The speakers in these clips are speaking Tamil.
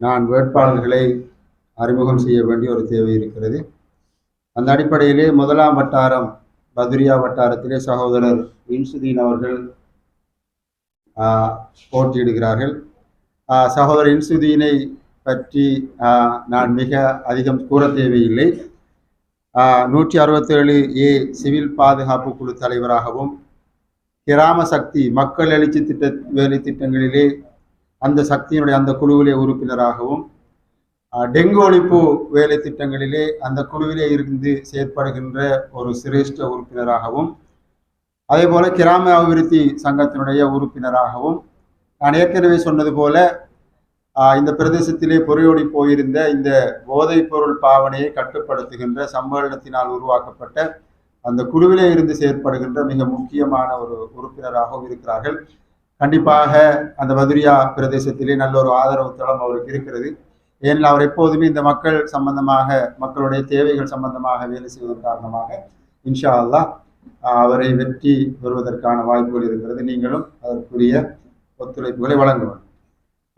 நான் வேட்பாளர்களை அறிமுகம் செய்ய வேண்டிய ஒரு தேவை இருக்கிறது. அந்த அடிப்படையிலே முதலாம் வட்டாரம் பதுரியா வட்டாரத்திலே சகோதரர் இன்சுதீன் அவர்கள் போட்டியிடுகிறார்கள். சகோதரர் இன்சுதீனை பற்றி நான் மிக அதிகம் கூற தேவையில்லை. நூற்றி அறுபத்தேழு ஏ சிவில் பாதுகாப்பு குழு தலைவராகவும் கிராம சக்தி மக்கள் எழுச்சி திட்ட வேலை திட்டங்களிலே அந்த சக்தியினுடைய அந்த குழுவிலே உறுப்பினராகவும் டெங்கு ஒழிப்பு வேலை திட்டங்களிலே அந்த குழுவிலே இருந்து செயற்படுகின்ற ஒரு சிரேஷ்ட உறுப்பினராகவும் அதே போல கிராம அபிவிருத்தி சங்கத்தினுடைய உறுப்பினராகவும் நான் ஏற்கனவே சொன்னது போல இந்த பிரதேசத்திலே பொறையோடி போயிருந்த இந்த போதைப் பொருள் பாவனையை கட்டுப்படுத்துகின்ற சம்மேளனத்தினால் உருவாக்கப்பட்ட அந்த குழுவிலே இருந்து செயற்படுகின்ற மிக முக்கியமான ஒரு உறுப்பினராகவும் இருக்கிறார்கள். கண்டிப்பாக அந்த மதுரியா பிரதேசத்திலே நல்ல ஒரு ஆதரவு தளம் அவருக்கு இருக்கிறது. ஏனெனில் அவர் எப்போதுமே இந்த மக்கள் சம்பந்தமாக மக்களுடைய தேவைகள் சம்பந்தமாக வேலை செய்வதன் காரணமாக இன்ஷா அல்லாஹ் அவரை வெற்றி பெறுவதற்கான வாய்ப்புகள் இருக்கிறது. நீங்களும் அதற்குரிய ஒத்துழைப்புகளை வழங்குவோம்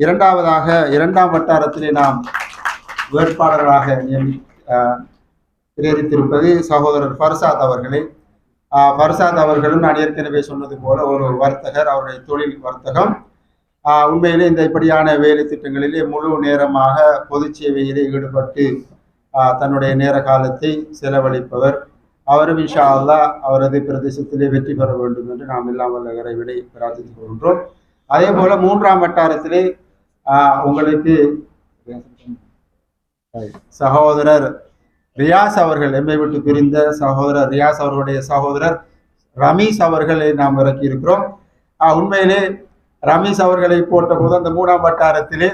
இரண்டாவதாக இரண்டாம் வட்டாரத்திலே நாம் வேட்பாளர்களாக நியமி பிரேரித்திருப்பது சகோதரர் ஃபர்சாத் அவர்களை பர்சாத் அவர்களும் நான் ஏற்கனவே சொன்னது போல ஒரு வர்த்தகர் அவருடைய தொழில் வர்த்தகம். உண்மையிலே இந்த இப்படியான வேலை திட்டங்களிலே முழு நேரமாக பொது சேவையிலே ஈடுபட்டு தன்னுடைய நேர காலத்தை செலவழிப்பவர். அவரும் இன்ஷா அல்லாஹ் அவரது பிரதேசத்திலே வெற்றி பெற வேண்டும் என்று நாம் எல்லாம் வல்ல இறைவனை பிரார்த்தித்துக் கொள்கின்றோம். அதே போல மூன்றாம் வட்டாரத்திலே உங்களுக்கு சகோதரர் ரியாஸ் அவர்கள் எம்மை விட்டு பிரிந்த சகோதரர் ரியாஸ் அவர்களுடைய சகோதரர் ரமீஸ் அவர்களை நாம் இறக்கி இருக்கிறோம் உண்மையிலே ரமீஸ் அவர்களை போட்ட போது அந்த மூணாம் வட்டாரத்திலே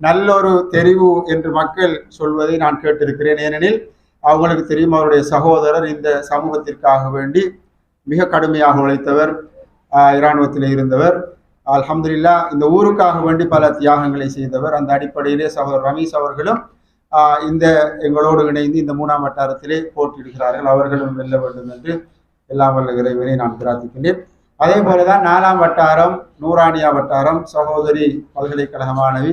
நல்ல ஒரு தெரிவு என்று மக்கள் சொல்வதை நான் கேட்டிருக்கிறேன். ஏனெனில் அவங்களுக்கு தெரியும் அவருடைய சகோதரர் இந்த சமூகத்திற்காக வேண்டி மிக கடுமையாக உழைத்தவர் இராணுவத்தில் இருந்தவர். அலமதுல்லா இந்த ஊருக்காக வேண்டி பல தியாகங்களை செய்தவர். அந்த அடிப்படையிலே சகோதரர் ரமீஸ் அவர்களும் இந்த எங்களோடு இணைந்து இந்த மூணாம் வட்டாரத்திலே போட்டியிடுகிறார்கள். அவர்களும் வெல்ல வேண்டும் என்று எல்லாம் வல்ல இறைவனை நான் பிரார்த்திக்கின்றேன். அதே போலதான் நாலாம் வட்டாரம் நூராணியா வட்டாரம் சகோதரி பல்கலைக்கழக மாணவி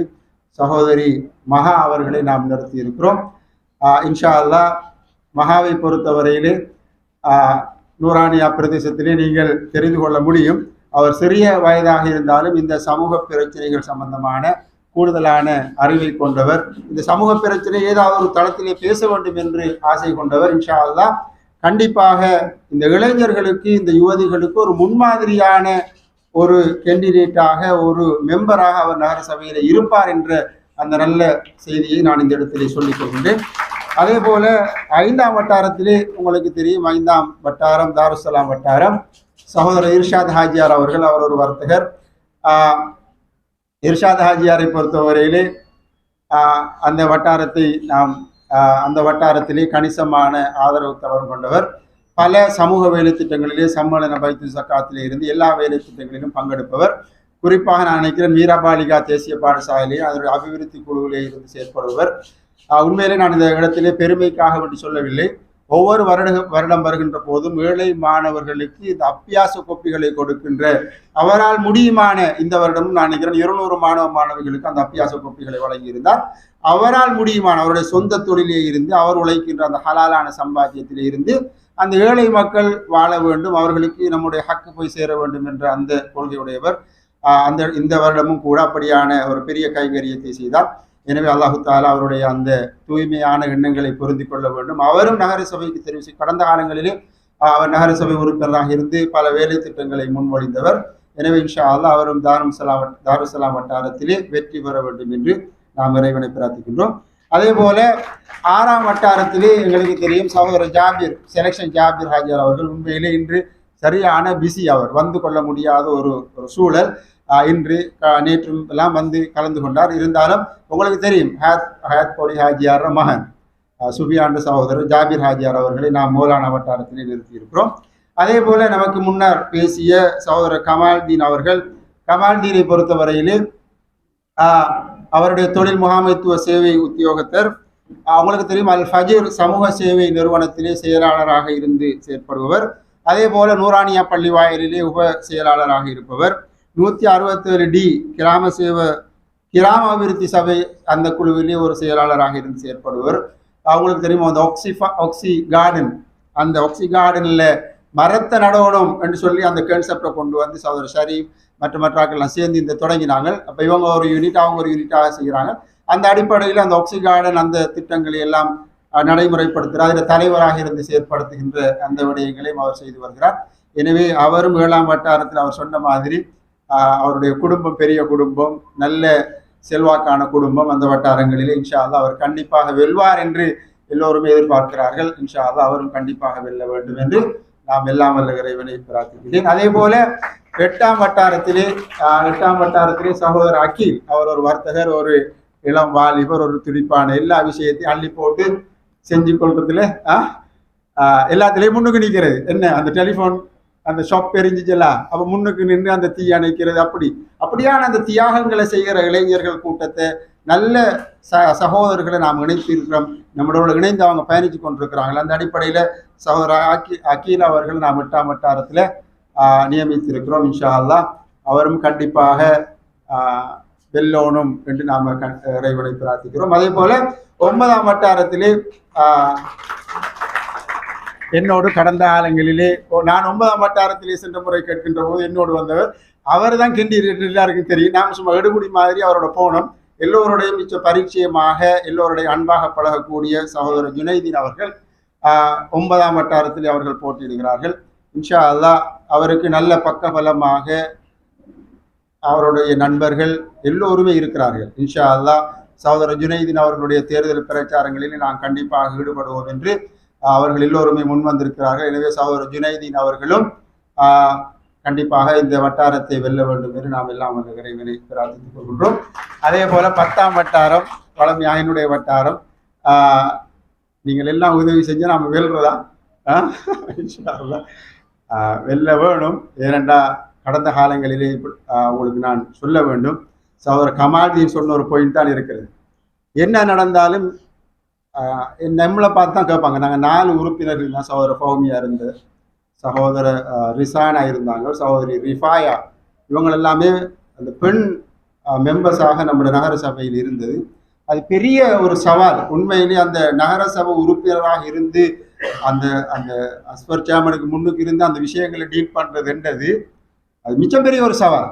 சகோதரி மகா அவர்களை நாம் நிறுத்தி இருக்கிறோம் இன்ஷா அல்லாஹ் மகாவை பொறுத்தவரையிலே நூராணியா பிரதேசத்திலே நீங்கள் தெரிந்து கொள்ள முடியும். அவர் சிறிய வயதாக இருந்தாலும் இந்த சமூக பிரச்சனைகள் சம்பந்தமான கூடுதலான அறிவை கொண்டவர். இந்த சமூக பிரச்சனை ஏதாவது ஒரு தளத்திலே பேச வேண்டும் என்று ஆசை கொண்டவர் இன்ஷா அல்லா கண்டிப்பாக இந்த இளைஞர்களுக்கு இந்த யுவதிகளுக்கு ஒரு முன்மாதிரியான ஒரு கேண்டிடேட்டாக ஒரு மெம்பராக அவர் நகர சபையில் இருப்பார் என்ற அந்த நல்ல செய்தியை நான் இந்த இடத்திலே சொல்லிக் கொள்கின்றேன். அதே போல ஐந்தாம் வட்டாரத்திலே உங்களுக்கு தெரியும் ஐந்தாம் வட்டாரம் தாருசலாம் வட்டாரம். சகோதரர் இர்ஷாத் ஹாஜியார் அவர்கள் அவர் ஒரு வர்த்தகர். இர்ஷாத் ஹாஜியாரை பொறுத்தவரையிலே அந்த வட்டாரத்தை நாம் அந்த வட்டாரத்திலே கணிசமான ஆதரவு தவறு கொண்டவர். பல சமூக வேலை திட்டங்களிலே சம்மேளன பைத்து சக்காத்திலே இருந்து எல்லா வேலை திட்டங்களிலும் பங்கெடுப்பவர். குறிப்பாக நான் நினைக்கிறேன் மீராபாலிகா தேசிய பாடசாலையிலே அதனுடைய அபிவிருத்தி குழுவிலே இருந்து செயற்படுபவர். உண்மையிலே நான் இந்த இடத்திலே பெருமைக்காக வேண்டி சொல்லவில்லை. ஒவ்வொரு வருட வருடம் வருகின்ற போதும் ஏழை மாணவர்களுக்கு இந்த அப்பியாச கோப்பிகளை கொடுக்கின்ற அவரால் முடியுமான இந்த வருடமும் நான் நினைக்கிறேன் இருநூறு மாணவ மாணவிகளுக்கு அந்த அப்பியாச கோப்பிகளை வழங்கியிருந்தார். அவரால் முடியுமான அவருடைய சொந்த தொழிலே இருந்து அவர் உழைக்கின்ற அந்த ஹலாலான சம்பாத்தியத்திலே இருந்து அந்த ஏழை மக்கள் வாழ வேண்டும் அவர்களுக்கு நம்முடைய ஹக்கு போய் சேர வேண்டும் என்ற அந்த கொள்கையுடையவர் அந்த இந்த வருடமும் கூட அப்படியான ஒரு பெரிய கைகரியத்தை செய்தார். எனவே அல்லாஹு தாலா அவருடைய அந்த தூய்மையான எண்ணங்களை பொருந்தி கொள்ள வேண்டும். அவரும் நகர சபைக்கு தெரிவித்து கடந்த காலங்களிலே அவர் நகர சபை உறுப்பினராக இருந்து பல வேலை திட்டங்களை முன்மொழிந்தவர். எனவே இன்ஷா அல்லா அவரும் வட் தாருசலாம் வட்டாரத்திலே வெற்றி பெற வேண்டும் என்று நாம் இறைவனை பிரார்த்திக்கின்றோம். அதே போல ஆறாம் வட்டாரத்திலே எங்களுக்கு தெரியும் சகோதரர் ஜாபீர் செலக்ஷன் ஜாபீர் ஹாஜர் அவர்கள் உண்மையிலே இன்று சரியான பிஸி அவர். வந்து கொள்ள முடியாத ஒரு ஒரு சூழல். இன்று நேற்றும் எல்லாம் வந்து கலந்து கொண்டார். இருந்தாலும் உங்களுக்கு தெரியும் ஹேத் ஹேத் கோடி ஹாஜியார் மகன். சுபியாண்டு சகோதரர் ஜாபீர் ஹாஜியார் அவர்களை நாம் மோலான வட்டாரத்திலே நிறுத்தியிருக்கிறோம். அதே போல நமக்கு முன்னர் பேசிய சகோதரர் கமால்தீன் அவர்கள் கமால்தீனை பொறுத்தவரையிலே அவருடைய தொழில் முகாமைத்துவ சேவை உத்தியோகத்தர் அவங்களுக்கு தெரியும் அல் ஃபஜீர் சமூக சேவை நிறுவனத்திலே செயலாளராக இருந்து செயற்படுபவர். அதே போல நூரானியா பள்ளி வாயிலே உப செயலாளராக இருப்பவர். நூற்றி அறுபத்தேழு டி கிராம சேவை கிராம அபிவிருத்தி சபை அந்த குழுவிலே ஒரு செயலாளராக இருந்து செயற்படுவர். அவங்களுக்கு தெரியுமா அந்த ஆக்சிஃபா ஒக்சி கார்டன் அந்த ஒக்சி கார்டனில் மரத்தை நடவணும் என்று சொல்லி அந்த கான்செப்டை கொண்டு வந்து சகோதரர் ஷரீப் மற்ற மற்றாக்கள்லாம் சேர்ந்து இந்த தொடங்கினாங்க. அப்போ இவங்க ஒரு யூனிட் அவங்க ஒரு யூனிட்டாக செய்கிறாங்க. அந்த அடிப்படையில் அந்த ஒக்சி கார்டன் அந்த திட்டங்களை எல்லாம் நடைமுறைப்படுத்துகிறார் அதில் தலைவராக இருந்து செயற்படுத்துகின்ற அந்த விடயங்களையும் அவர் செய்து வருகிறார். எனவே அவரும் ஏழாம் வட்டாரத்தில் அவர் சொன்ன மாதிரி அவருடைய குடும்பம் பெரிய குடும்பம் நல்ல செல்வாக்கான குடும்பம் அந்த வட்டாரங்களில் இன்ஷா அல்லா அவர் கண்டிப்பாக வெல்வார் என்று எல்லோருமே எதிர்பார்க்கிறார்கள். இன்ஷா அல்லா அவரும் கண்டிப்பாக வெல்ல வேண்டும் என்று நாம் எல்லாம் வல்ல இறைவனை பிரார்த்திக்கிறேன். அதே போல எட்டாம் வட்டாரத்திலே எட்டாம் வட்டாரத்திலே சகோதரர் அகில் அவர் ஒரு வர்த்தகர் ஒரு இளம் வாலிபர் ஒரு துடிப்பான எல்லா விஷயத்தையும் அள்ளி போட்டு செஞ்சு கொள்றதுல ஆஹ், எல்லாத்துலேயும் முன்னுக்கு நிற்கிறது. என்ன? அந்த டெலிஃபோன் அந்த ஷாப் எரிஞ்சிச்சல அவ முன்னுக்கு நின்று அந்த தீ அணைக்கிறது அப்படி. அப்படியான அந்த தியாகங்களை செய்கிற இளைஞர்கள் கூட்டத்தை நல்ல ச சகோதரர்களை நாம் இணைத்திருக்கிறோம். நம்மளோட இணைந்து அவங்க பயணித்து கொண்டிருக்கிறாங்க அந்த அடிப்படையில் சகோதரர் அக்கி அக்கீல் அவர்கள் நாம் எட்டாம் வட்டாரத்தில் நியமித்திருக்கிறோம் இன்ஷா அல்லா அவரும் கண்டிப்பாக ஆஹ், வெல்லோனும் என்று நாம் க- இறைவனை பிரார்த்திக்கிறோம். அதே போல ஒன்பதாம் வட்டாரத்திலே ஆஹ், என்னோடு கடந்த காலங்களிலே நான் ஒன்பதாம் வட்டாரத்திலே சென்ற முறை கேட்கின்ற போது என்னோடு வந்தவர் அவர் தான் கிண்டி எல்லாருக்கும் தெரியும். நாம் சும்மா எடுபடி மாதிரி அவரோட போனோம். எல்லோருடையும் மிச்ச பரிச்சயமாக எல்லோருடைய அன்பாக பழகக்கூடிய சகோதரர் ஜுனைதீன் அவர்கள் ஒன்பதாம் வட்டாரத்தில் அவர்கள் போட்டியிடுகிறார்கள். இன்ஷா அல்லாஹ் அவருக்கு நல்ல பக்கபலமாக அவருடைய நண்பர்கள் எல்லோருமே இருக்கிறார்கள். இன்ஷா அல்லாஹ் சகோதரர் ஜுனைதீன் அவர்களுடைய தேர்தல் பிரச்சாரங்களில் நாம் கண்டிப்பாக ஈடுபடுவோம் என்று அவர்கள் எல்லோருமே முன் வந்திருக்கிறார்கள். எனவே சகோதரர் ஜுனைதீன் அவர்களும் கண்டிப்பாக இந்த வட்டாரத்தை வெல்ல வேண்டும் என்று நாம் எல்லாம் அந்த இறைவனை பிரார்த்தித்துக் கொள்கின்றோம். அதே போல பத்தாம் வட்டாரம் பழமையாக என்னுடைய வட்டாரம் நீங்கள் எல்லாம் உதவி செஞ்சு நாம் வெல்றதா? வெல்ல வேணும். ஏனென்றா கடந்த காலங்களிலே உங்களுக்கு நான் சொல்ல வேண்டும். சகோதரர் கமால்தீன் சொன்ன ஒரு பாயிண்ட் தான் இருக்கிறது. என்ன நடந்தாலும் நம்மளை பார்த்து தான் கேட்பாங்க. நாங்கள் நாலு உறுப்பினர்கள் தான். சகோதர ஃபௌமியா இருந்து சகோதர ரிசானா இருந்தாங்க. சகோதரி ரிஃபாயா இவங்க எல்லாமே அந்த பெண் மெம்பர்ஸாக நம்முடைய நகர சபையில் இருந்தது. அது பெரிய ஒரு சவால். உண்மையிலே அந்த நகர சபை உறுப்பினராக இருந்து அந்த அந்த அஸ்வர் சேமனுக்கு முன்னுக்கு இருந்து அந்த விஷயங்களை டீல் என்றது அது மிச்சம் பெரிய ஒரு சவால்.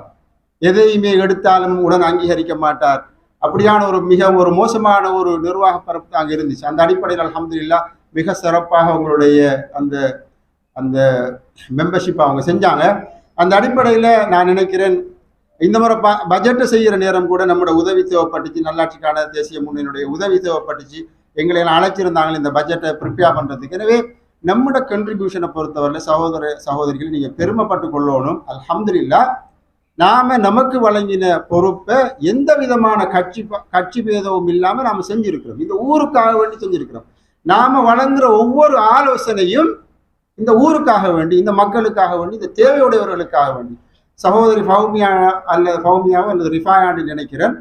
எதையுமே எடுத்தாலும் உடன் அங்கீகரிக்க மாட்டார். அப்படியான ஒரு மிக ஒரு மோசமான ஒரு நிர்வாக பரப்பு அங்கே இருந்துச்சு. அந்த அடிப்படையில் அல்ஹம்துலில்லாஹ் மிக சிறப்பாக அவங்களுடைய அந்த அந்த மெம்பர்ஷிப் அவங்க செஞ்சாங்க. அந்த அடிப்படையில் நான் நினைக்கிறேன் இந்த முறை ப பட்ஜெட்டை செய்கிற நேரம் கூட நம்மளோட உதவி தேவைப்பட்டுச்சு நல்லாட்சிக்கான தேசிய முன்னணியுடைய உதவி தேவைப்பட்டுச்சு எங்களை எல்லாம் அழைச்சிருந்தாங்க இந்த பட்ஜெட்டை ப்ரிப்பேர் பண்ணுறதுக்கு எனவே நம்மளோட கண்ட்ரிபியூஷனை பொறுத்தவரையில் சகோதர சகோதரிகள் நீங்கள் பெருமைப்பட்டு கொள்ளணும். அல்ஹம்துலில்லாஹ் நாம நமக்கு வழங்கின பொறுப்பை எந்த விதமான கட்சி கட்சி பேதமும் இல்லாம நாம செஞ்சிருக்கிறோம். இந்த ஊருக்காக வேண்டி செஞ்சிருக்கிறோம். நாம வழங்குற ஒவ்வொரு ஆலோசனையும் இந்த ஊருக்காக வேண்டி இந்த மக்களுக்காக வேண்டி இந்த தேவையுடையவர்களுக்காக வேண்டி. சகோதரி பௌமியா அல்லது பௌமியாவோ அல்லது ரிஃபாயான்னு நினைக்கிறேன்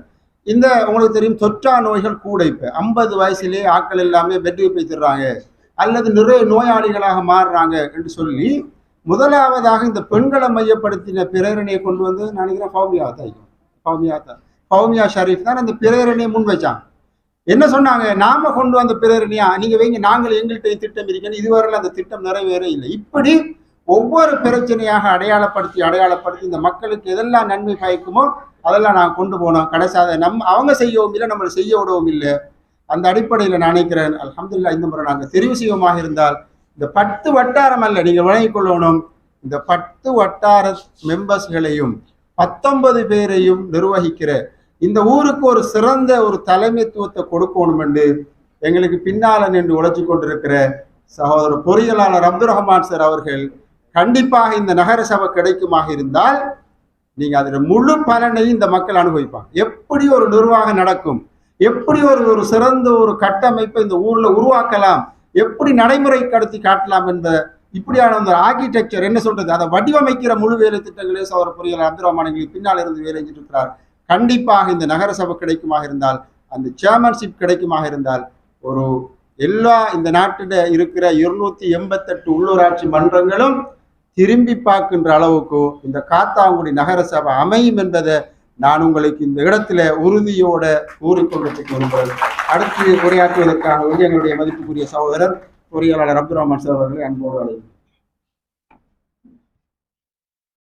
இந்த உங்களுக்கு தெரியும் தொற்றா நோய்கள் கூட இப்போ. ஐம்பது வயசுலேயே ஆட்கள் எல்லாமே பெட்டுக்கு போய்த்துறாங்க அல்லது நிறைய நோயாளிகளாக மாறுறாங்க என்று சொல்லி முதலாவதாக இந்த பெண்களை மையப்படுத்தின பிரேரணையை கொண்டு வந்து நான் நினைக்கிறேன் பௌமியா தான் பௌமியா தான். ஷரீஃப் தான் அந்த பிரேரணையை முன் வச்சாங்க. என்ன சொன்னாங்க? நாம கொண்டு வந்த பிரேரணையா நீங்க வைங்க நாங்கள் எங்கள்கிட்ட திட்டம் இருக்கணும் இதுவரையில் அந்த திட்டம் நிறைவேற இல்லை. இப்படி ஒவ்வொரு பிரச்சனையாக அடையாளப்படுத்தி அடையாளப்படுத்தி இந்த மக்களுக்கு எதெல்லாம் நன்மை பயக்குமோ அதெல்லாம் நான் கொண்டு போனோம். கடைசியாக நம் அவங்க செய்யவும் இல்லை நம்மளை செய்ய விடவும் இல்லை. அந்த அடிப்படையில் நான் நினைக்கிறேன் அலமதுல்லா இந்த முறை நாங்கள் தெரிவு செய்வோமாக இருந்தால் இந்த பத்து வட்டாரம் அல்ல நீங்கள் வழங்கிக் கொள்ளணும். இந்த பத்து வட்டார மெம்பர்ஸ்களையும் பத்தொன்பது பேரையும் நிர்வகிக்கிற இந்த ஊருக்கு ஒரு சிறந்த ஒரு தலைமைத்துவத்தை கொடுக்கணும் என்று எங்களுக்கு பின்னால நின்று உழைச்சி கொண்டிருக்கிற சகோதரர் பொறியியலாளர் அப்துல் ரஹ்மான் சார் அவர்கள் கண்டிப்பாக இந்த நகர சபை கிடைக்குமாக இருந்தால் நீங்க அதில் முழு பலனையும் இந்த மக்கள் அனுபவிப்பாங்க. எப்படி ஒரு நிர்வாகம் நடக்கும்? எப்படி ஒரு ஒரு சிறந்த ஒரு கட்டமைப்பை இந்த ஊர்ல உருவாக்கலாம்? எப்படி நடைமுறை கடத்தி காட்டலாம் என்ற இப்படியான அந்த ஆர்கிடெக்சர் என்ன சொல்றது? அதை வடிவமைக்கிற முழு வேலை திட்டங்களே சோதர பொறியாளர் அப்துல் பின்னால் இருந்து வேலை செஞ்சிருக்கிறார் இருக்கிறார். கண்டிப்பாக இந்த நகர சபை கிடைக்குமாக இருந்தால் அந்த சேர்மன்ஷிப் கிடைக்குமாக இருந்தால் ஒரு எல்லா இந்த நாட்டில் இருக்கிற இருநூத்தி எண்பத்தெட்டு உள்ளூராட்சி மன்றங்களும் திரும்பி பார்க்கின்ற அளவுக்கு இந்த காத்தாங்குடி நகரசபை அமையும் என்பதை நான் உங்களுக்கு இந்த இடத்துல உறுதியோட கூறிக்கொள்வதற்கு விரும்புகிறேன் அடுத்து உரையாற்றுவதற்காக எங்களுடைய மதிப்புக்குரிய சகோதரர் பொறியாளர் அப்துல் ரஹ்மான் சார் அவர்களை அன்போடு அழைக்கிறேன்.